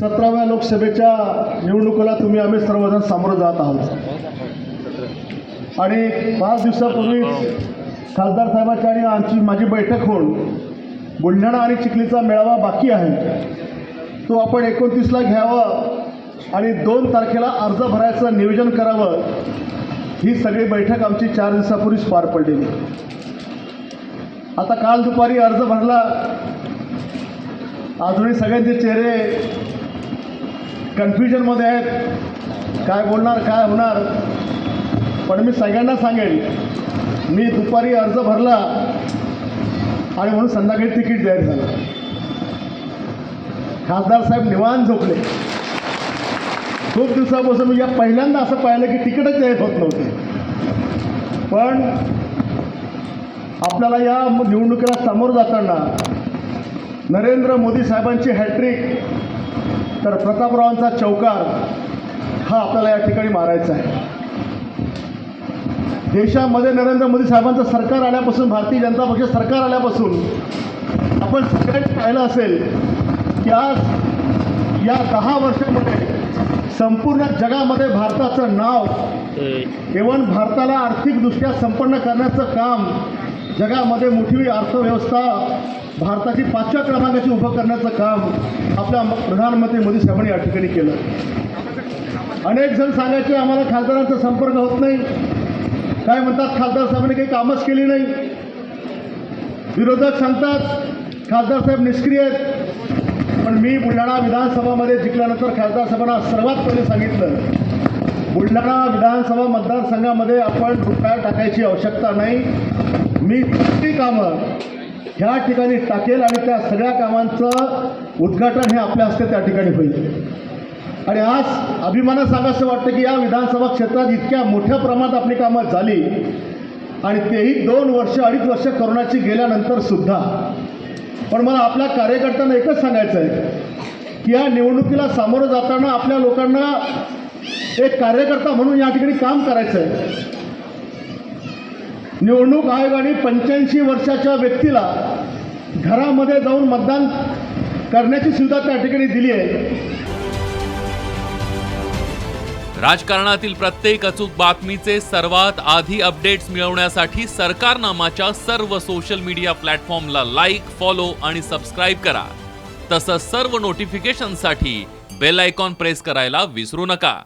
सतराव्या लोकसभेच्या निवडणुकीला तुम्ही आम्ही सर्वजण सामोरं जात आहोत. आणि पाच दिवसापूर्वीच खासदार साहेबांची आणि आमची माझी बैठक होऊन बुलढाणा आणि चिखलीचा मेळावा बाकी आहे. तो आपण एकोणतीसला घ्यावा आणि दोन तारखेला अर्ज भरायचं नियोजन करावं ही सगळी बैठक आमची चार दिवसापूर्वीच पार पडलेली. आता काल दुपारी अर्ज भरला. अजूनही सगळ्यांचे चेहरे कन्फ्युजनमध्ये आहेत. काय बोलणार काय होणार? पण मी सगळ्यांना सांगेन मी दुपारी अर्ज भरला आणि म्हणून संध्याकाळी तिकीट जाहीर झालं. खासदार साहेब निवान झोपले. खूप दिवसापासून मी या पहिल्यांदा असं पाहिलं की तिकीटच जाहीर होत नव्हते. पण आपल्याला या निवडणुकीला सामोरं जाताना नरेंद्र मोदी साहेबांची हॅट्रिक तर प्रतापरावांचा चौकार हा आपल्याला या ठिकाणी मारायचा आहे. देशामध्ये नरेंद्र मोदी साहेबांचं सरकार आल्यापासून भारतीय जनता पक्ष सरकार आल्यापासून आपण सगळ्यांनी पाहिलं असेल की आज या दहा वर्षामध्ये संपूर्ण जगामध्ये भारताचं नाव इव्हन भारताला आर्थिकदृष्ट्या संपन्न करण्याचं काम जगामध्ये मोठी अर्थव्यवस्था भारताची पाचव्या क्रमांकाची उभं करण्याचं काम आपल्या प्रधानमंत्री मोदी साहेबांनी या ठिकाणी केलं. अनेक जण सांगायचे आम्हाला खासदारांचा संपर्क होत नाही. काय म्हणतात खासदार साहेबांनी काही कामच केली नाही. विरोधक सांगतात खासदार साहेब निष्क्रिय आहेत. पण मी बुलढाणा विधानसभामध्ये जिंकल्यानंतर खासदार साहेबांना सर्वात पहिले सांगितलं बुलढाणा विधानसभा मतदारसंघामध्ये आपण रुपया टाकायची आवश्यकता नाही. मी किती कामं ह्या ठिकाणी टाकेल आणि त्या सगळ्या कामांचं उद्घाटन हे आपल्या हस्ते त्या ठिकाणी होईल. आणि आज अभिमाना सांगायचं वाटतं की या विधानसभा क्षेत्रात इतक्या मोठ्या प्रमाणात आपली कामं झाली आणि तेही दोन वर्ष अडीच वर्ष करोनाची गेल्यानंतर सुद्धा. पण मला आपल्या कार्यकर्त्यांना एकच सांगायचं आहे की या निवडणुकीला सामोरं जाताना आपल्या लोकांना एक कार्यकर्ता म्हणून या ठिकाणी काम करायचं आहे निवडणूक आयोगाने पंच्याऐंशी वर्षाच्या व्यक्तीला घरामध्ये जाऊन मतदान करण्याची सुविधा त्या ठिकाणी दिली आहे. राजकारणातील प्रत्येक अचूक बातमीचे सर्वात आधी अपडेट्स मिळवण्यासाठी सरकारनामाच्या सर्व सोशल मीडिया प्लॅटफॉर्मला लाईक फॉलो आणि सबस्क्राईब करा. तसंच सर्व नोटिफिकेशनसाठी बेल आयकॉन प्रेस करायला विसरू नका.